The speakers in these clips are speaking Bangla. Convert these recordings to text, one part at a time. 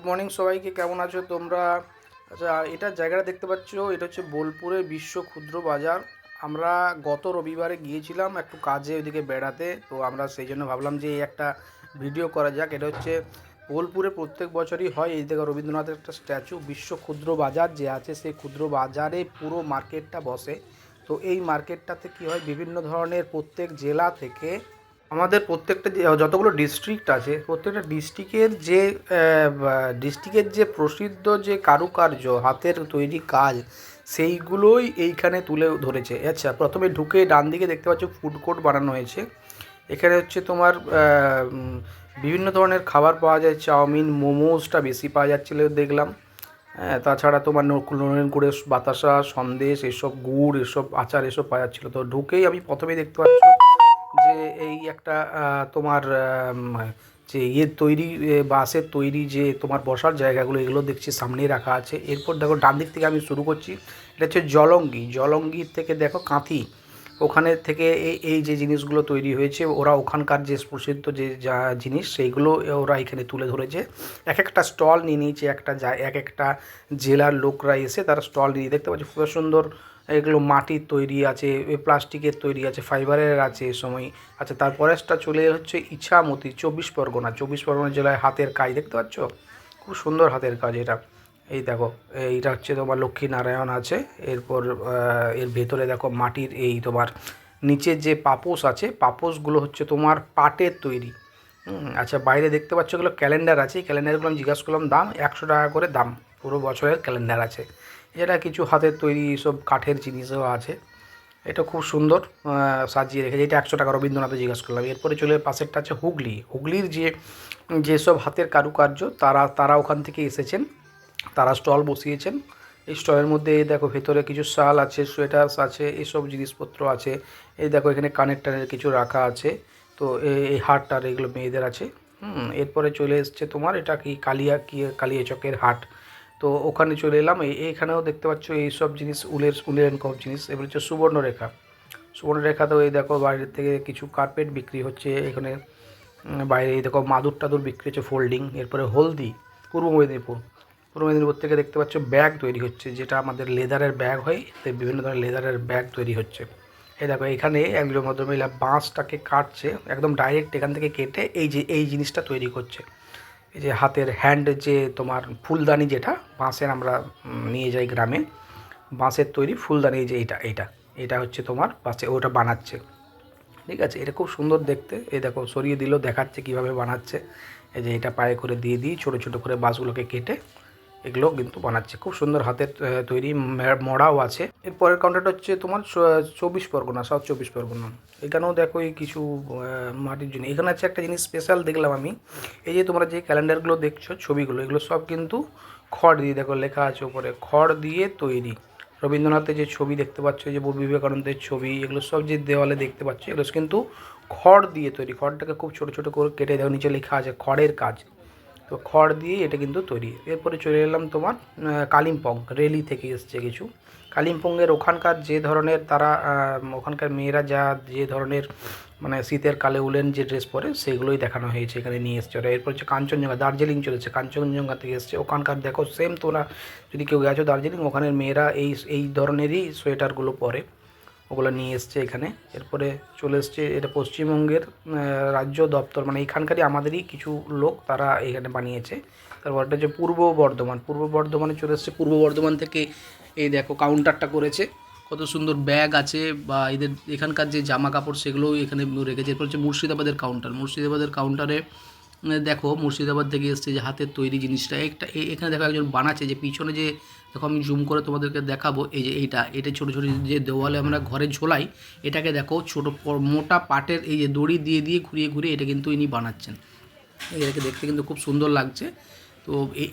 গুড মর্নিং সবাইকে, কেমন আছো তোমরা? আচ্ছা এটা জায়গাটা দেখতে পাচ্ছ, এটা হচ্ছে বোলপুরের বিশ্ব ক্ষুদ্র বাজার। আমরা গত রবিবারে গিয়েছিলাম একটু কাজে ওইদিকে বেড়াতে, তো আমরা সেই জন্য ভাবলাম যে এই একটা ভিডিও করা যাক। এটা হচ্ছে বোলপুরে প্রত্যেক বছরই হয়, এই দেখো রবীন্দ্রনাথের একটা স্ট্যাচু, বিশ্ব ক্ষুদ্র বাজার যে আছে সেই ক্ষুদ্র বাজারে পুরো মার্কেটটা বসে। তো এই মার্কেটটাতে কি হয়, বিভিন্ন ধরনের প্রত্যেক জেলা থেকে আমাদের প্রত্যেকটা যতগুলো ডিস্ট্রিক্ট আছে, প্রত্যেকটা ডিস্ট্রিক্টের যে ডিস্ট্রিক্টের যে প্রসিদ্ধ যে কারুকার্য, হাতের তৈরি কাজ, সেইগুলোই এইখানে তুলে ধরেছে। আচ্ছা প্রথমে ঢুকে ডান দিকে দেখতে পাচ্ছ ফুড কোর্ট বানানো হয়েছে। এখানে হচ্ছে তোমার বিভিন্ন ধরনের খাবার পাওয়া যায়। চাউমিন, মোমোসটা বেশি পাওয়া যাচ্ছিল দেখলাম। হ্যাঁ তাছাড়া তোমার নকুল নলেন গুড়ের বাতাসা, সন্দেশ, এসব গুড়, এসব আচার এসব পাওয়া যাচ্ছিল। তো ঢুকেই আমি প্রথমেই দেখতে পাচ্ছ এই একটা তোমার যে ইয়ে তৈরি বাসের তৈরি যে তোমার বসার জায়গাগুলো, এগুলো দেখছি সামনেই রাখা আছে। এরপর দেখো ডান দিক থেকে আমি শুরু করছি। এটা হচ্ছে জলঙ্গি। জলঙ্গির থেকে দেখো কাঁথি। ওখানে থেকে এই যে জিনিসগুলো তৈরি হয়েছে, ওরা ওখানকার যে প্রসিদ্ধ যে যা জিনিস, সেইগুলো ওরা এখানে তুলে ধরেছে। এক একটা স্টল নিয়ে নিয়েছে একটা যা এক একটা জেলার লোকরা এসে তারা স্টল নিয়ে দেখতে পাচ্ছি, খুব সুন্দর এগুলো মাটির তৈরি আছে প্লাস্টিকের তৈরি আছে, ফাইবারের আছে এ সময়। আচ্ছা তারপরেরটা চলে হচ্ছে ইছামতি, চব্বিশ পরগনা। চব্বিশ পরগনা জেলায় হাতের কাজ, দেখতে পাচ্ছ? খুব সুন্দর হাতের কাজ এটা। এই দেখো, এইটা হচ্ছে তোমার লক্ষ্মী নারায়ণ আছে। এরপর এর ভেতরে দেখো মাটির এই তোমার নিচে যে পাপোশ আছে, পাপোশগুলো হচ্ছে তোমার পাটের তৈরি। আচ্ছা বাইরে দেখতে পাচ্ছ এগুলো ক্যালেন্ডার আছে। এই ক্যালেন্ডারগুলো আমি জিজ্ঞাসা করলাম, দাম একশো টাকা করে দাম। পুরো বছরের ক্যালেন্ডার আছে। এটা কিছু হাতের তৈরি সব কাঠের জিনিসও আছে। এটা খুব সুন্দর সাজিয়ে রেখেছে। এটা একশো টাকা রবীন্দ্রনাথে জিজ্ঞাসা করলাম। এরপরে চলে পাশেরটা আছে হুগলি। হুগলির যে যেসব হাতের কারুকার্য, তারা তারা ওখান থেকে এসেছেন। তারা স্টল বসিয়েছেন। এই স্টলের মধ্যে এই দেখো ভেতরে কিছু শাল আছে, সোয়েটার্স আছে এইসব জিনিসপত্র আছে। এই দেখো এখানে কানের টানের কিছু রাখা আছে। তো এই হাটটার এগুলো মেয়েদের আছে। হুম, এরপরে চলে এসছে তোমার, এটা কি কালিয়া কি, কালিয়া চকের হাট। তো ওখানে চলে এলাম। এই এইখানেও দেখতে পাচ্ছ এই সব জিনিস, উলের উলের এনকম জিনিস। এবার হচ্ছে সুবর্ণরেখা। সুবর্ণরেখাতেও এই দেখো বাইরের থেকে কিছু কার্পেট বিক্রি হচ্ছে। এখানে বাইরে এই দেখো মাদুর টাদুর বিক্রি হচ্ছে, ফোল্ডিং। এরপরে হলদি, পূর্ব মেদিনীপুর। পূর্ব মেদিনীপুর থেকে দেখতে পাচ্ছ ব্যাগ তৈরি হচ্ছে, যেটা আমাদের লেদারের ব্যাগ হয় বিভিন্ন ধরনের লেদারের ব্যাগ তৈরি হচ্ছে। এই দেখো, এখানে একজন ভদ্রমহিলা বাঁশটাকে কাটছে, একদম ডাইরেক্ট এখান থেকে কেটে এই যে, এই জিনিসটা তৈরি করছে। এই যে হাতের হ্যান্ড যে তোমার ফুলদানি যেটা, বাঁশের আমরা নিয়ে যাই গ্রামে, বাঁশের তৈরি ফুলদানি যে এইটা এইটা এটা হচ্ছে তোমার বাঁশে, ওটা বানাচ্ছে। ঠিক আছে, এটা খুব সুন্দর দেখতে। এই দেখো, সরিয়ে দিল, দেখাচ্ছে কীভাবে বানাচ্ছে। এই যে এটা পায়ে করে দিয়ে দিই, ছোটো ছোটো করে বাঁশগুলোকে কেটে এগুলো কিন্তু বানাচ্ছে। খুব সুন্দর হাতের তৈরি মড়াও আছে। এর পরের কাউন্টারটা হচ্ছে তোমার চব্বিশ পরগনা সাউথ চব্বিশ পরগনা। এখানেও দেখো এই কিছু মাটির জন্য এখানে আছে একটা জিনিস স্পেশাল দেখলাম আমি। এই যে তোমরা যে ক্যালেন্ডারগুলো দেখছ, ছবিগুলো, এগুলো সব কিন্তু খড় দিয়ে, দেখো লেখা আছে ওপরে খড় দিয়ে তৈরি। রবীন্দ্রনাথের যে ছবি দেখতে পাচ্ছ যে বিবেকানন্দের ছবি, এগুলো সব যে দেওয়ালে দেখতে পাচ্ছ, এগুলো কিন্তু খড় দিয়ে তৈরি। খড়টাকে খুব ছোটো ছোটো করে কেটে দেখো নিচে লেখা আছে খড়ের কাজ। তো খড় দিয়ে এটা কিন্তু তৈরি। এরপরে চলে এলাম তোমার কালিম্পং, রেলি থেকে এসছে কিছু। কালিম্পংয়ের ওখানকার যে ধরনের তারা ওখানকার মেয়েরা যা যে ধরনের মানে শীতের কালে উলেন যে ড্রেস পরে, সেগুলোই দেখানো হয়েছে, এখানে নিয়ে এসছে ওরা। এরপর হচ্ছে কাঞ্চনজঙ্ঘা, দার্জিলিং চলেছে কাঞ্চনজঙ্ঘা থেকে এসছে। ওখানকার দেখো সেম তোরা যদি কেউ গেছো দার্জিলিং, ওখানের মেয়েরা এই এই ধরনেরই সোয়েটারগুলো পরে। ওগুলো নিয়ে এসছে এখানে। এরপরে চলে এসছে এটা পশ্চিমবঙ্গের রাজ্য দপ্তর। মানে এখানকারই আমাদেরই কিছু লোক তারা এখানে বানিয়েছে। তারপর এটা হচ্ছে পূর্ব বর্ধমান। পূর্ব বর্ধমানে চলে এসছে। পূর্ব বর্ধমান থেকে এই দেখো কাউন্টারটা করেছে। কত সুন্দর ব্যাগ আছে বা এদের এখানকার যে জামা কাপড় সেগুলোও এখানে রেখেছে। এরপর হচ্ছে মুর্শিদাবাদের কাউন্টার মুর্শিদাবাদের কাউন্টারে দেখো মুর্শিদাবাদ থেকে এসছে যে হাতের তৈরি জিনিসটা। একটা এখানে দেখো একজন বানাচ্ছে যে পিছনে যে, দেখো আমি জুম করে তোমাদেরকে দেখাবো, এই যে এইটা, এটা ছোটো ছোটো যে দেওয়ালে আমরা ঘরে ঝোলাই, এটাকে দেখো ছোটো মোটা পাটের এই যে দড়ি দিয়ে দিয়ে ঘুরিয়ে ঘুরিয়ে এটা কিন্তু ইনি বানাচ্ছেন। এটাকে দেখতে কিন্তু খুব সুন্দর লাগছে। তো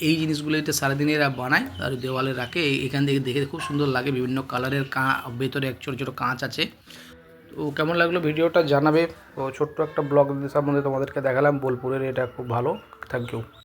এই জিনিসগুলো এটা সারাদিন এরা বানায়, আর দেওয়ালে রাখে। এখান থেকে দেখে খুব সুন্দর লাগে বিভিন্ন কালারের কা, ভেতরে এক ছোটো ছোটো কাঁচ আছে। তো কেমন লাগল ভিডিওটা জানাবে? তো ছোট্ট একটা ব্লগ সম্বন্ধে তোমাদেরকে দেখালাম, বোলপুরের এটা খুব ভালো। Thank you